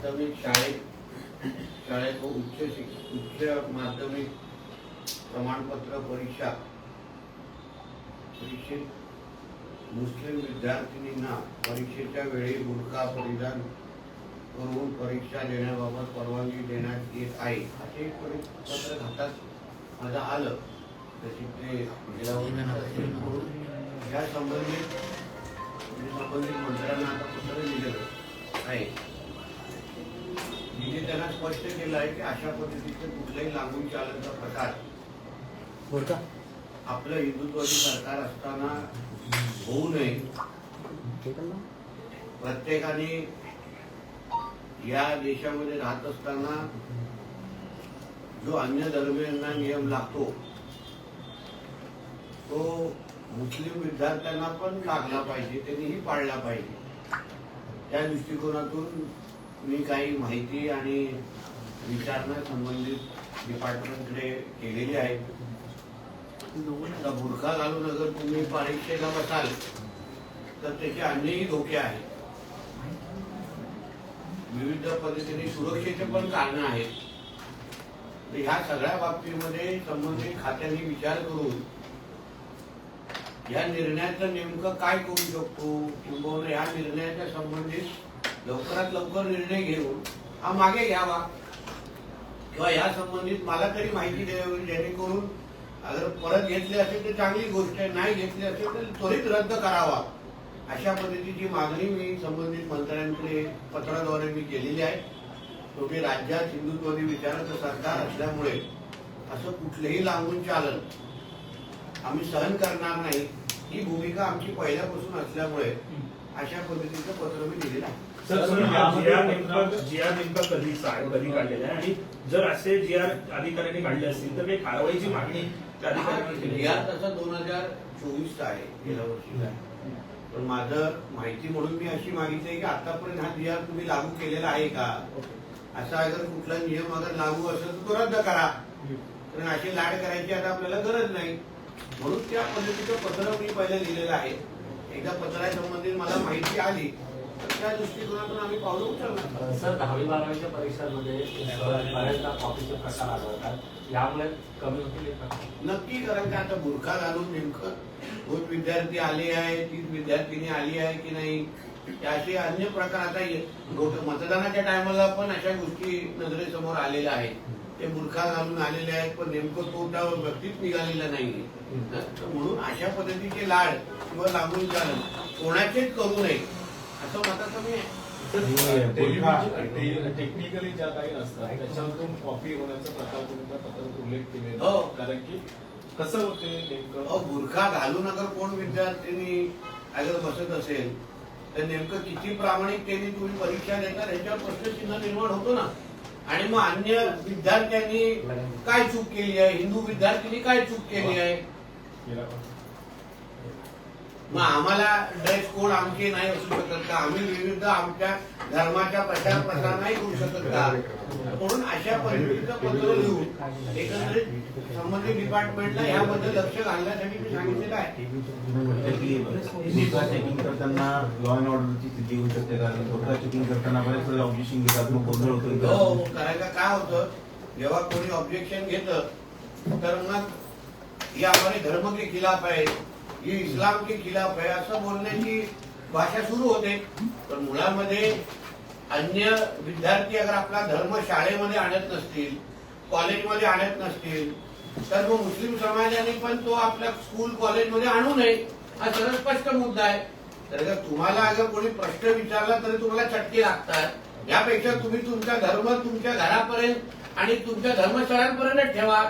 प्राथमिक शाळेत शाळेत व उच्च शिक्षण उच्च माध्यमिक प्रमाणपत्र परीक्षा परीक्षेत मुस्लिम विद्यार्थिनींना परीक्षेच्या वेळी बुरखा परिधान करून परीक्षा देण्याबाबत परवानगी देण्यात येत आहे. असे एक परी- हातात माझं आलं. तशी ते या संबंधित म्हणजे संबंधित मंत्र्यांना आता पत्र दिलेलं आहे. स्पष्ट केलं आहे की अशा पद्धतीचे कुठल्याही लागून चालण्याचा प्रकार आपलं हिंदुत्वादी सरकार असताना होऊ नये. प्रत्येकाने या देशामध्ये राहत असताना जो अन्य धर्मियांना नियम लागतो तो मुस्लिम विद्यार्थ्यांना पण लागला पाहिजे त्यांनीही पाळला पाहिजे. त्या दृष्टिकोनातून मी काही माहिती आणि विचारणा संबंधित डिपार्टमेंटकडे केलेली आहे. बुरखा घालून अगर तुम्ही परीक्षेला बसाल तर त्याचे अन्यही धोके आहेत. विविध पद्धतीने सुरक्षेचे पण कारण आहेत. तर ह्या सगळ्या बाबतीमध्ये संबंधित खात्यांनी विचार करून या निर्णयाचं नेमकं काय करू शकतो? किंवा या निर्णयाच्या संबंधित लवकरात लवकर निर्णय घेऊन हा मागे घ्यावा. किंवा या संबंधित मला तरी माहिती द्यावी जेणेकरून अगर परत घेतली असेल तर चांगली गोष्ट आहे नाही घेतली असेल तर त्वरित रद्द करावा. अशा पद्धतीची मागणी मी संबंधित मंत्र्यांकडे पत्राद्वारे मी केलेली आहे. शेवटी राज्यात हिंदुत्ववादी विचाराचं सरकार असल्यामुळे असं कुठलंही लांबून चालन आम्ही सहन करणार नाही. ही भूमिका आमची पहिल्यापासून असल्यामुळे अशा पद्धतीचं पत्र मी दिलेलं आहे. नेमकं आर कधी काढलेलं आहे? आणि जर असे जी आर अधिकाऱ्यांनी काढले असतील तर काही कारवाईची मागणी त्या अधिकाऱ्यांनी केली तसा दोन हजार चोवीस आहे गेल्या वर्षीचा आहे. पण माझं माहिती म्हणून मी अशी मागितली की आतापर्यंत हा जी तुम्ही लागू केलेला आहे का? असा अगर कुठला नियम अगर लागू असेल तर तो रद्द करा. कारण अशी लाड करायची आता आपल्याला गरज नाही. म्हणून त्या पद्धतीचं पत्र मी पहिले लिहिलेलं आहे. एकदा पत्रासंबंधित मला माहिती आली. त्या दृष्टिकोनातून आम्ही पावलं उचलणार. सर दहावी बारावीच्या परीक्षांमध्ये बऱ्याचदा कॉपीचे प्रकार आढळतात. यामुळे कमी होतील नक्की कारण का आता बुरखा घालून नेमकं दोन विद्यार्थी आले आहे तीन विद्यार्थिनी आली आहे की नाही? असे अन्य प्रकार आता मतदानाच्या टायमाला पण अशा गोष्टी नजरेसमोर आलेल्या आहेत. ते बुरखा घालून आलेले आहेत पण नेमकं तो त्या व्यक्तीच निघालेला नाहीये. तर म्हणून अशा पद्धतीचे लाड किंवा लागून चालन कोणाचेच करू नये. असं मताचं मी आहे टेक्निकली ज्या काही असतात त्याच्यातून कॉपी होण्याचा प्रकार तुम्ही त्या पत्रात उल्लेख केलेला हो. कारण की कसं होते नेमकं? बुरखा घालून अगर कोण विद्यार्थ्यांनी अगर बसत असेल तर नेमकं किती प्रामाणिकतेने तुम्ही परीक्षा देता याच्यावर प्रश्नचिन्ह निर्माण होतो ना. आणि मग अन्य विद्यार्थ्यांनी काय चूक केली आहे? हिंदू विद्यार्थ्यांनी काय चूक केली आहे? केला मग आम्हाला ड्रेस कोड आमचे नाही असू शकत का? आम्ही विविध आमच्या धर्माच्या प्रचार प्रसार नाही करू शकत का? म्हणून अशा पद्धतीचं पत्र लिहून एकंदरीत संबंधित डिपार्टमेंटला याबद्दल लक्ष घालण्यासाठी मी सांगितलेलं आहे. चेकिंग करताना लॉ अँड ऑर्डरची स्थिती होऊ शकते कारण स्वतः चेकिंग करताना बरेच ऑब्जेक्शन घेतात मग गोंधळ हो करायला काय होतं? जेव्हा कोणी ऑब्जेक्शन घेतं तर मग ये हमारे धर्म के खिलाफ है ये इस्लाम के खिलाफ आहे असं बोलण्याची भाषा सुरू होते. पण मुलांमध्ये अन्य विद्यार्थी अगर आपला धर्म शाळेमध्ये आणत नसतील कॉलेजमध्ये आणत नसतील तर मग मुस्लिम समाजाने पण तो आपल्या स्कूल कॉलेजमध्ये आणू नये. हा सरळ स्पष्ट मुद्दा आहे. तर जर तुम्हाला अगर कोणी प्रश्न विचारला तरी तुम्हाला चटके लागतात. यापेक्षा तुम्ही तुमचा धर्म तुमच्या घरापर्यंत आणि तुमच्या धर्मशाळांपर्यंत ठेवा.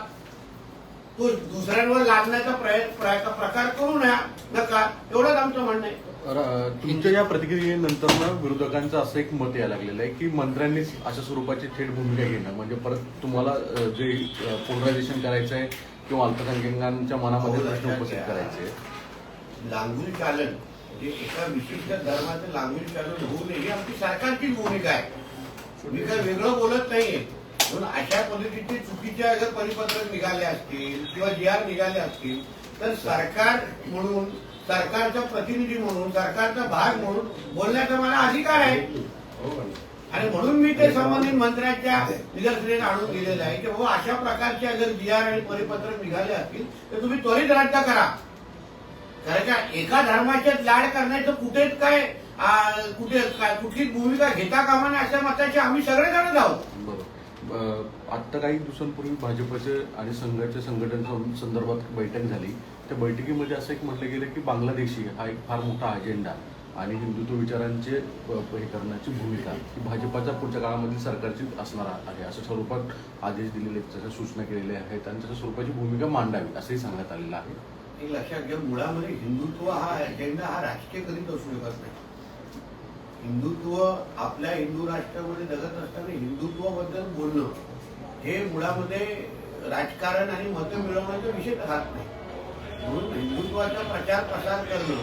तो दुसऱ्यांवर लादण्याचा प्रयत्न प्रयत्न- प्रकार करू नया नका. एवढंच आमचं म्हणणं आहे. तुमच्या या प्रतिक्रियेनंतर ना विरोधकांचं असं एक मत यायला लागलेलं आहे की मंत्र्यांनीच अशा स्वरूपाची थेट भूमिका घेणं. म्हणजे परत तुम्हाला जे पोलरायझेशन करायचं आहे किंवा अल्पसंख्याकांच्या मनामध्ये प्रश्न उपस्थित करायचे. लांगुल चालन. म्हणजे एका विशिष्ट धर्माचं लांगुल चालन होऊ नये ही आमची सरकारचीच भूमिका आहे. मी काही वेगळं बोलत नाहीये. म्हणून अशा पद्धतीचे चुकीचे जर परिपत्रक निघाले असतील किंवा जी आर निघाले असतील तर सरकार म्हणून सरकारचा प्रतिनिधी म्हणून सरकारचा भाग म्हणून बोलण्याचा मला अधिकार आहे. आणि म्हणून मी ते संबंधित मंत्र्यांच्या निदर्शनेत आणून दिलेलं आहे की हो अशा प्रकारचे जर जी आर आणि परिपत्रक निघाले असतील तर तुम्ही त्वरित रद्द करा. कारण का एका धर्माच्या लाड करण्याचं कुठेच काय कुठे काय भूमिका घेता कामा नये अशा मताचे आम्ही सगळेजणच आहोत. आत्ता काही दिवसांपूर्वी भाजपचे आणि संघाच्या संघटन संदर्भात बैठक झाली. त्या बैठकीमध्ये असं एक म्हटलं गेलं की बांगलादेशी हा एक फार मोठा अजेंडा आणि हिंदुत्व विचारांचे हे करण्याची भूमिका ही भाजपाच्या पुढच्या काळामधील सरकारची असणार आहे. असं स्वरूपात आदेश दिलेले आहेत, तशा सूचना केलेल्या आहेत आणि तशा स्वरूपाची भूमिका मांडावी असंही सांगण्यात आलेलं आहे. एक लक्षात घ्या मुळामध्ये हिंदुत्व हा अजेंडा हा राजकीय कधीच असू शकत नाही. हिंदुत्व आपल्या हिंदू राष्ट्रामध्ये जगत असताना हिंदू बोलणं हे मुळामध्ये राजकारण आणि मतं मिळवण्याचा विषय राहत नाही. म्हणून हिंदुत्वाचा प्रचार प्रसार करणं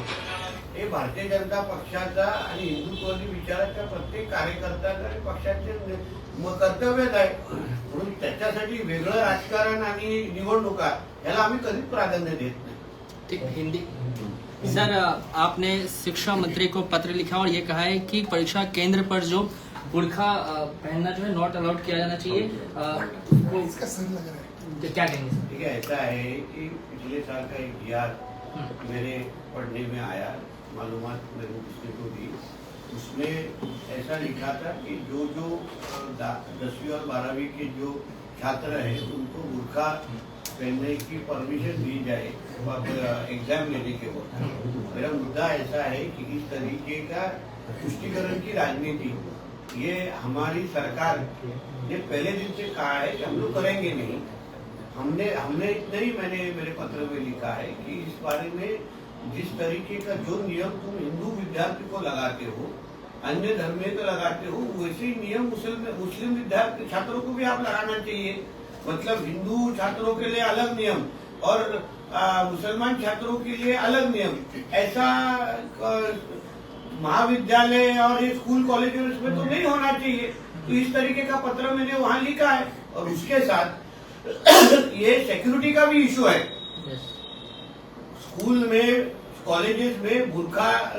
हे भारतीय जनता पक्षाचा आणि हिंदुत्वादी विचाराच्या प्रत्येक कार्यकर्त्याचं आणि पक्षाचे कर्तव्यच आहे. म्हणून त्याच्यासाठी वेगळं राजकारण आणि निवडणुका याला आम्ही कधीच प्राधान्य देत नाही. ठीक हिंदी. सर आपने शिक्षा मंत्री को पत्र लिखा और ये कहा है कि परीक्षा केंद्र पर जो बुरखा पहनना जो है नॉट अलाउड किया जाना चाहिए। अ, क्या कहेंगे ठीक है ऐसा है कि पिछले साल का एक जी हम्म। मेरे पढ़ने में आया मालूम मेरे को को दी। उसमें ऐसा लिखा था कि जो जो दसवीं और बारहवीं के जो छात्र हैं उनको बुरखा पहनने की परमिशन दी जाए एग्ज़ाम लेने के वक्त। मेरा मुद्दा ऐसा है कि इस तरीके का पुष्टिकरण की राजनीति ये हमारी सरकार ने पहले दिन से कहा है कि हम लोग करेंगे नहीं। हमने हमने इतना ही मैंने मेरे पत्र में लिखा है कि इस बारे में जिस तरीके का जो नियम तुम हिंदू विद्यार्थी को लगाते हो, अन्य धर्मीय को लगाते हो, वैसे ही नियम मुस्लिम मुस्लिम विद्यार्थी छात्रों को भी आप लगाना चाहिए। मतलब हिंदू छात्रों के लिए अलग नियम और मुसलमान छात्रों के लिए अलग नियम। ऐसा महाविद्यालय और ये स्कूल कॉलेज में तो नहीं होना चाहिए। तो इस तरीके का पत्र मैंने वहाँ लिखा है। और उसके साथ ये सिक्योरिटी का भी इशू है। स्कूल में कॉलेजेस में बुरखा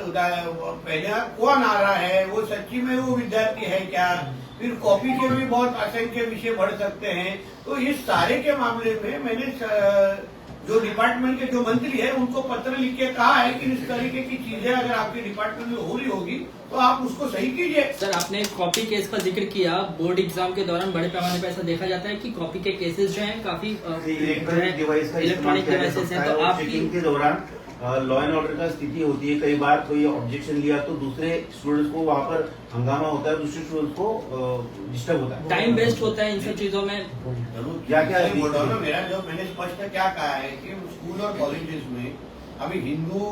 पहना कौन आ रहा है? वो सच्ची में वो विद्यार्थी है क्या? फिर कॉपी के भी बहुत असंख्य विषय बढ़ सकते हैं। तो इस सारे के मामले में मैंने स- जो डिपार्टमेंट के जो मंत्री है उनको पत्र लिख के कहा है कि इस तरीके की चीजें अगर आपके डिपार्टमेंट में हो रही होगी तो आप उसको सही कीजिए। सर आपने कॉपी केस का ज़िक्र किया। बोर्ड एग्ज़ाम के दौरान बड़े पैमाने पर ऐसा देखा जाता है कि कॉपी के केसेस जो हैं काफ़ी इलेक्ट्रॉनिक डिवाइसेस हैं तो के दौरान लॉ एंड ऑर्डर का स्थिति होती है। कई बार कोई ऑब्जेक्शन लिया तो दूसरे स्टूडेंट्स को वहाँ पर हंगामा होता है दूसरे स्टूडेंट्स को डिस्टर्ब होता है। टाइम वेस्ट होता है इन सब चीज़ों में। क्या- क्या बोल रहा है? मेरा जो मैंने स्पष्ट क्या कहा है कि स्कूल और कॉलेजेस में अभी हिंदू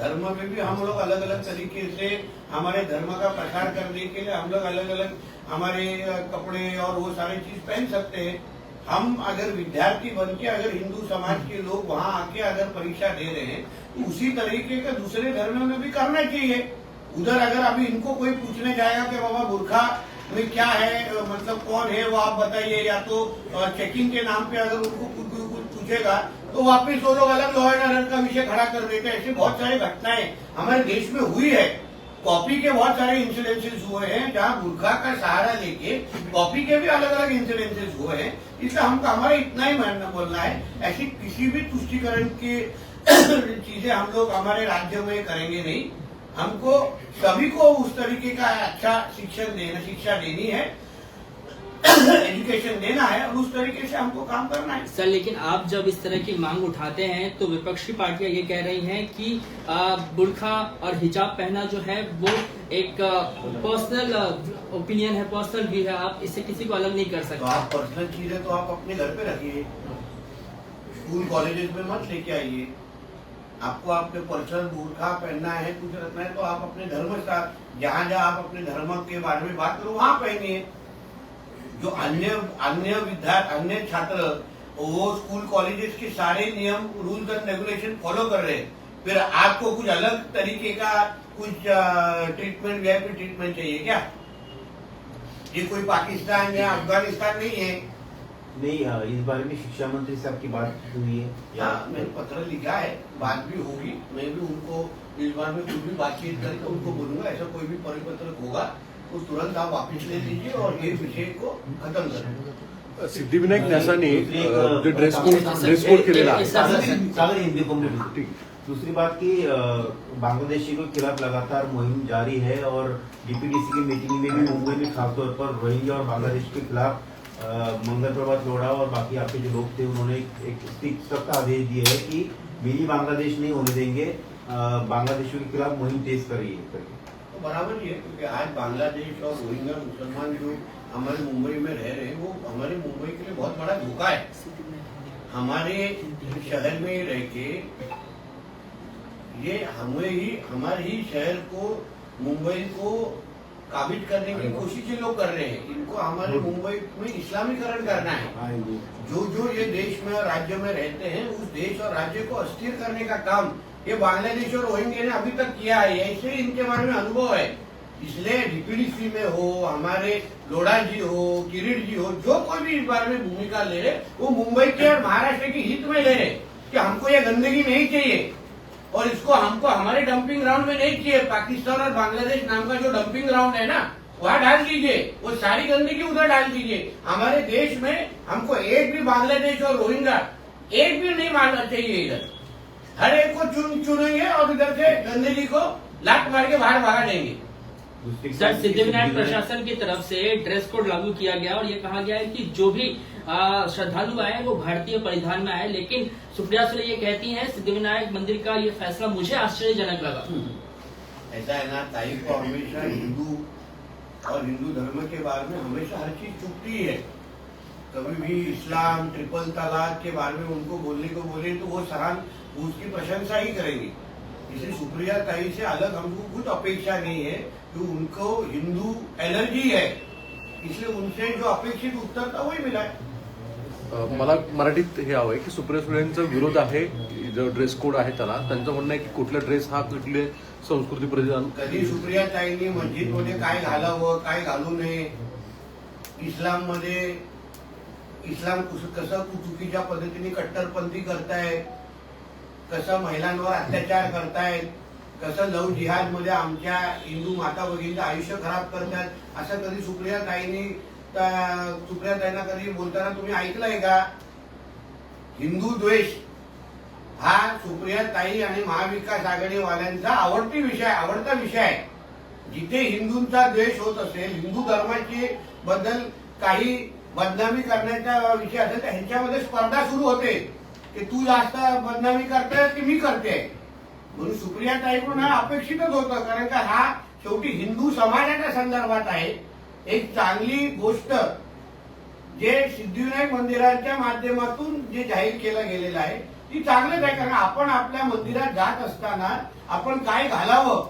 धर्म में भी हम लोग अलग अलग तरीके से हमारे धर्म का प्रचार करने के लिए हम लोग अलग अलग हमारे कपड़े और वो सारी चीज़ पहन सकते हैं। हम अगर विद्यार्थी बन के, अगर हिंदू समाज के लोग वहाँ आके अगर परीक्षा दे रहे हैं तो उसी तरीके का दूसरे धर्म में भी करना चाहिए। उधर अगर अभी इनको कोई पूछने जाएगा कि बाबा बुरखा में क्या है मतलब कौन है, वो आप बताइए, या तो चेकिंग के नाम पे अगर उनको पूछेगा तो वापिस वो लोग अलग लॉ एंड ऑर्डर का विषय खड़ा कर देते हैं। ऐसी बहुत सारी घटनाएँ हमारे देश में हुई है। कॉपी के बहुत सारे इंसिडेंसेस हुए हैं, जहाँ बुरखा का सहारा लेके कॉपी के भी अलग अलग इंसिडेंसेस हुए हैं। इसलिए हमको, हमारा इतना ही मानना, बोलना है, ऐसी किसी भी तुष्टिकरण की चीज़ें हम लोग हमारे राज्य में करेंगे नहीं। हमको सभी को उस तरीके का अच्छा शिक्षण देना, शिक्षा देनी है। एजुकेशन देना है और उस तरीके से हमको काम करना है। सर लेकिन आप जब इस तरह की मांग उठाते हैं तो विपक्षी पार्टियाँ ये कह रही हैं कि बुरखा और हिजाब पहना जो है वो एक पर्सनल ओपिनियन है पर्सनल व्यू है आप इससे किसी को अलग नहीं कर सकते। तो आप पर्सनल चीज़ें तो आप अपने घर पे रखिए। स्कूल कॉलेजेस में मत लेके आइए। आपको अपने पर्सनल बुरखा पहनना है कुछ रखना है तो आप अपने धर्म का जहाँ जहाँ आप अपने धर्म के बारे में बात करो वहाँ पहनिए। जो अन्य अन्य विद्यार्थी अन्य छात्र वो स्कूल कॉलेजेस के सारे नियम रूल्स एंड रेगुलेशन फॉलो कर रहे हैं। फिर आपको कुछ अलग तरीके का कुछ ट्रीटमेंट वीआईपी ट्रीटमेंट चाहिए क्या? ये कोई पाकिस्तान या अफ़गानिस्तान नहीं है। नहीं अ, इस बारे में शिक्षा मंत्री से आपकी बात हुई है। या मैंने पत्र लिखा है बात भी होगी। मैं भी उनको इस बारे में कुछ भी बातचीत करके उनको बोलूँगा ऐसा कोई भी परिपत्र होगा। वो तुरंत आप वापस ले लीजिए और ये विषय को खत्म करें। सिद्धिविनायक न्यासानी अ, ड्रेस कोड ड्रेस कोड केलेला आहे हिंदी दूसरी बात की बांग्लादेशी के खिलाफ लगातार मुहिम जारी है और डीपीडीसी की मीटिंग में भी मुंबई में खासतौर पर रोहिंग्या और बांग्लादेश के खिलाफ मंगल प्रभात लोढ़ा और बाकी आपके जो लोग थे उन्होंने एक सख्त आदेश दिए है कि मिनी बांग्लादेश नहीं होने देंगे। बांग्लादेशियों के खिलाफ मुहिम तेज करिए करके। तो बराबर ही है क्योंकि आज बांग्लादेश और रोहिंग्या मुसलमान जो हमारे मुंबई में रह रहे हैं वो हमारे मुंबई के लिए बहुत बड़ा धोखा है। हमारे शहर में ही रह के ये हमें ही हमारे ही शहर को मुंबई को काबिज करने की कोशिश ये लोग कर रहे हैं। इनको हमारे मुंबई में इस्लामीकरण करना है। जो। जो ये देश में और राज्य में रहते हैं उस देश और राज्य को अस्थिर करने का काम ये बांग्लादेश और रोहिंग्या ने अभी तक किया है, ऐसे इनके बारे में अनुभव है। इसलिए डीपीडीसी में हो, हमारे लोढ़ा जी हो, किरीट जी हो, जो कोई भी इस बारे में भूमिका ले वो मुंबई के और महाराष्ट्र के हित में ले रहे, कि हमको ये गंदगी नहीं चाहिए। और इसको हमको हमारे डंपिंग ग्राउंड में नहीं चाहिए। पाकिस्तान और बांग्लादेश नाम का जो डंपिंग ग्राउंड है ना, वहाँ डाल दीजिए। वो सारी गंदगी उधर डाल दीजिए। हमारे देश में हमको एक भी बांग्लादेश और रोहिंग्या, एक भी नहीं मानना चाहिए इधर। हर एक को चुन चुनेंगे और इधर से गंदगी को लात मार के बाहर भगा देंगे। सर सिद्धिविनायक प्रशासन की तरफ़ से ड्रेस कोड लागू किया गया और ये कहा गया है कि जो भी श्रद्धालु आए वो भारतीय परिधान में आए लेकिन सुप्रिया सुले ये कहती हैं सिद्धिविनायक मंदिर का ये फैसला मुझे आश्चर्यजनक लगा। ऐसा है ना ताई को हमेशा हिंदू और हिंदू धर्म के बारे में हमेशा हर चीज़ चुपती है। कभी भी इस्लाम ट्रिपल तलाक के बारे में उनको बोलने को बोले तो वो सराहन उसकी प्रशंसा ही करेंगी। इसलिए सुप्रिया ताई से अलग हमको कुछ अपेक्षा नहीं है कि उनको हिंदू एलर्जी है। इसलिए उनसे जो अपेक्षित उत्तर था वही मिला है। मला मराठीत हे हवं आहे की सुप्रिया सुळेंचा विरोध आहे जो ड्रेस कोड आहे त्याला त्यांचं म्हणणं आहे की कुठला ड्रेस हा कुठले संस्कृती परिधान कधी सुप्रिया ताईंनी मस्जिदमध्ये काय घालावं काय घालू नये? इस्लाममध्ये इस्लाम कसं चुकीच्या पद्धतीने कट्टरपंथी करतायत? कसं महिलांवर अत्याचार करतायत? कसं लव जिहादमध्ये आमच्या हिंदू माता भगिनीचं आयुष्य खराब करतात? असं कधी सुप्रिया ताईंनी सुप्रिया ताईंना कधी बोलताना तुम्ही ऐकलंय का? हिंदू द्वेष हा सुप्रिया ताई आणि महाविकास आघाडीवाल्यांचा आवडती विषय आवडता विषय. आहे जिथे हिंदूंचा द्वेष होत असेल हिंदू धर्माची बद्दल काही बदनामी करण्याचा विषय असेल तर ह्यांच्यामध्ये स्पर्धा सुरू होते की तू जास्त बदनामी करते की मी करते म्हणून सुप्रिया ताईकडून हा अपेक्षितच होतं कारण का हा शेवटी हिंदू समाजाच्या संदर्भात आहे. एक चांगली गोष्ट जे सिद्धिविनायक मंदिराच्या माध्यमातून जे जाहीर केलं गेलेलं आहे ती चांगलंच आहे कारण आपण आपल्या मंदिरात जात असताना आपण काय घालावं?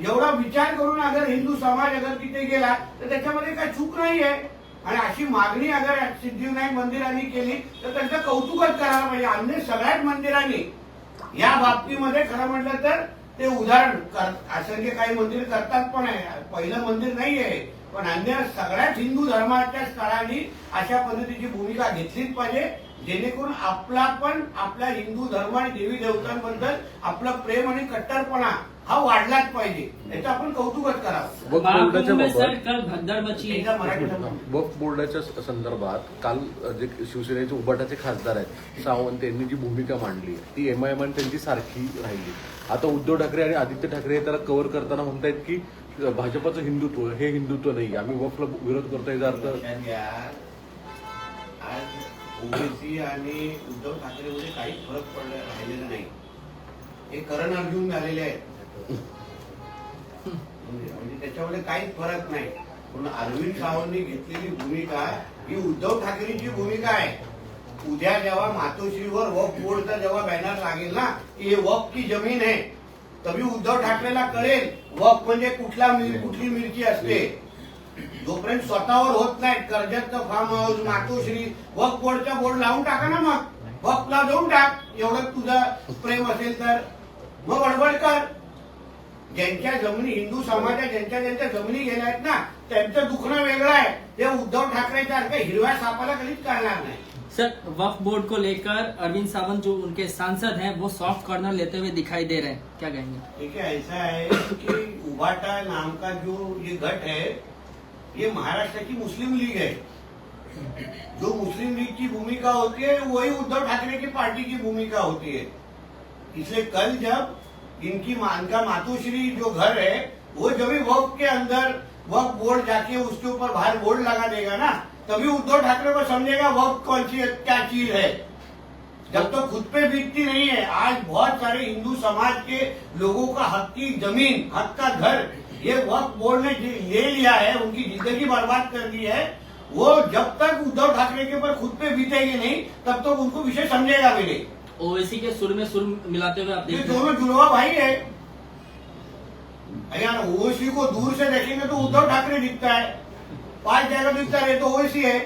एवढा विचार करून अगर हिंदू समाज अगर तिथे गेला तर त्याच्यामध्ये काही चूक नाही आहे आणि अशी मागणी अगर सिद्धिविनायक मंदिरांनी केली तर त्यांचं कौतुकच करायला पाहिजे. अन्य सगळ्याच मंदिरांनी या बाबतीमध्ये खरं म्हटलं तर ते उदाहरण असं जे काही मंदिर करतात पण आहे. पहिलं मंदिर नाही आहे पण अन्य सगळ्याच हिंदू धर्माच्या स्थळांनी अशा पद्धतीची भूमिका घेतलीच पाहिजे जेणेकरून आपला पण आपल्या हिंदू धर्म आणि देवी देवतांबद्दल आपलं प्रेम आणि कट्टरपणा हा वाढलाच पाहिजे. याचं आपण कौतुकच करावं. बोर्डाच्या वक्फ संदर्भात काल अ, जे शिवसेनेचे उबाटाचे खासदार आहेत सावंत यांनी जी भूमिका मांडली ती एमआयएम आणि त्यांची सारखी राहिली. आता उद्धव ठाकरे आणि आदित्य ठाकरे त्याला कव्हर करताना म्हणतायत की अ, भाजपाचं हिंदुत्व हे हिंदुत्व नाही. आम्ही वक्फला विरोध करतो याचा अर्थ लक्षात घ्या. आज ओबीसी आणि उद्धव ठाकरेमध्ये काहीच फरक पडला राहिलेला नाही. हे करण अर्जुन झालेले आहेत. म्हणजे, म्हणजे त्याच्यामध्ये काहीच फरक नाही. पण अरविंद सावंतनी घेतलेली भूमिका ही उद्धव ठाकरेची भूमिका आहे. उद्या जेव्हा मातोश्रीवर वक बोर्डचा जेव्हा बॅनर लागेल ना की हे वक की जमीन आहे तभी उद्धव ठाकरेला कळेल वक म्हणजे कुठला कुठली मिरची असते. जोपर्यंत स्वतःवर होत नाही कर्जतचं फार्म हाऊस मातोश्री वक बोर्डचा बोर्ड लावून टाका ना मग. वकला जाऊन टाक. एवढं तुझं प्रेम असेल तर. मग बडबड कर. ज्यांच्या जमिनी हिंदू समाजात ज्यांच्या ज्यांच्या जमिनी गेल्या आहेत ना त्यांचं दुखणं वेगळं आहे. ते उद्धव ठाकरे सारख्या हिरव्या सापाला कधीच करणार नाही. सर वक्फ बोर्ड को लेकर अरविंद सावंत जो उनके सांसद हैं वो सॉफ्ट कॉर्नर लेते हुए दिखाई दे रहे हैं। क्या कहेंगे? देखिए ऐसा है कि उबाटा नाम का जो ये गट है ये महाराष्ट्र की मुस्लिम लीग है। जो मुस्लिम लीग की भूमिका होती है वही उद्धव ठाकरे की पार्टी की भूमिका होती है। इसलिए कल जब इनकी मा- इनका मातोश्री जो घर है, वो जब भी वक्त के अंदर वक्त बोर्ड जाके उसके ऊपर बाहर बोर्ड लगा देगा ना, तभी उद्धव ठाकरे को समझेगा वक्त कौन सी क्या चीज़ है। जब तो खुद पे बीतती नहीं है, आज बहुत सारे हिंदू समाज के लोगों का हक की ज़मीन, हक का घर, ये वक्त बोर्ड ने ले लिया है, उनकी ज़िंदगी बर्बाद कर दी है, वो जब तक उद्धव ठाकरे के ऊपर खुद पे बीतेगी नहीं, तब तक तो उनको विषय समझेगा भी नहीं। ओवैसी के सुर में सुर मिलाते हुए आप देखते हैं। दोनों जुड़वा भाई है। यार ओवैसी को दूर से देखेंगे तो उद्धव ठाकरे दिखता है। पाँच जगह दिखता है तो ओवैसी है।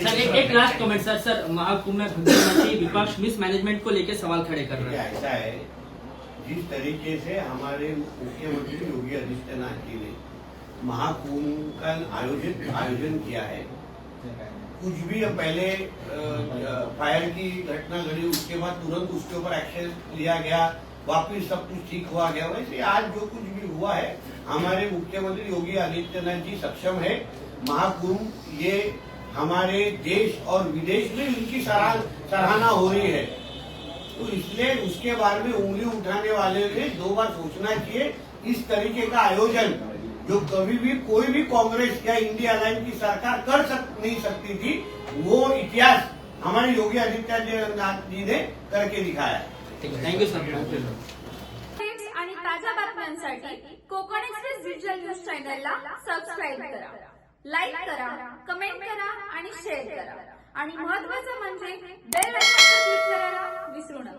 सर एक, एक last comment sir sir Mahakumbh में विपक्ष मिसमैनेजमेंट को लेकर सवाल खड़े कर रहे है। ऐसा है जिस तरीके से हमारे मुख्यमंत्री योगी आदित्यनाथ जी ने महाकुंभ का आयोजित आयोजन किया है कुछ भी पहले फायर की घटना घड़ी उसके बाद तुरंत उसके ऊपर एक्शन लिया गया, वापिस सब कुछ ठीक हुआ गया। वैसे आज जो कुछ भी हुआ है, हमारे मुख्यमंत्री योगी आदित्यनाथ जी सक्षम है। महाकुंभ, ये हमारे देश और विदेश में इनकी सराह, सराहना हो रही है। तो इसलिए उसके बारे में उंगली उठाने वाले ने दो बार सोचना चाहिए इस तरीके का आयोजन जो कभी भी कोई भी कांग्रेस या इंडिया लाइन की सरकार कर सक, नहीं सकती थी वो इतिहास हमारे योगी आदित्यनाथ जी ने करके दिखाया है। Thank you sir. आणि ताज्या बातम्यांसाठी कोकण एक्सप्रेस डिजिटल न्यूज चॅनलला सबस्क्राईब करा. लाईक करा कमेंट करा आणि शेअर करा. आणि महत्त्वाचं म्हणजे बेल आयकॉनवर क्लिक करायला विसरू नका.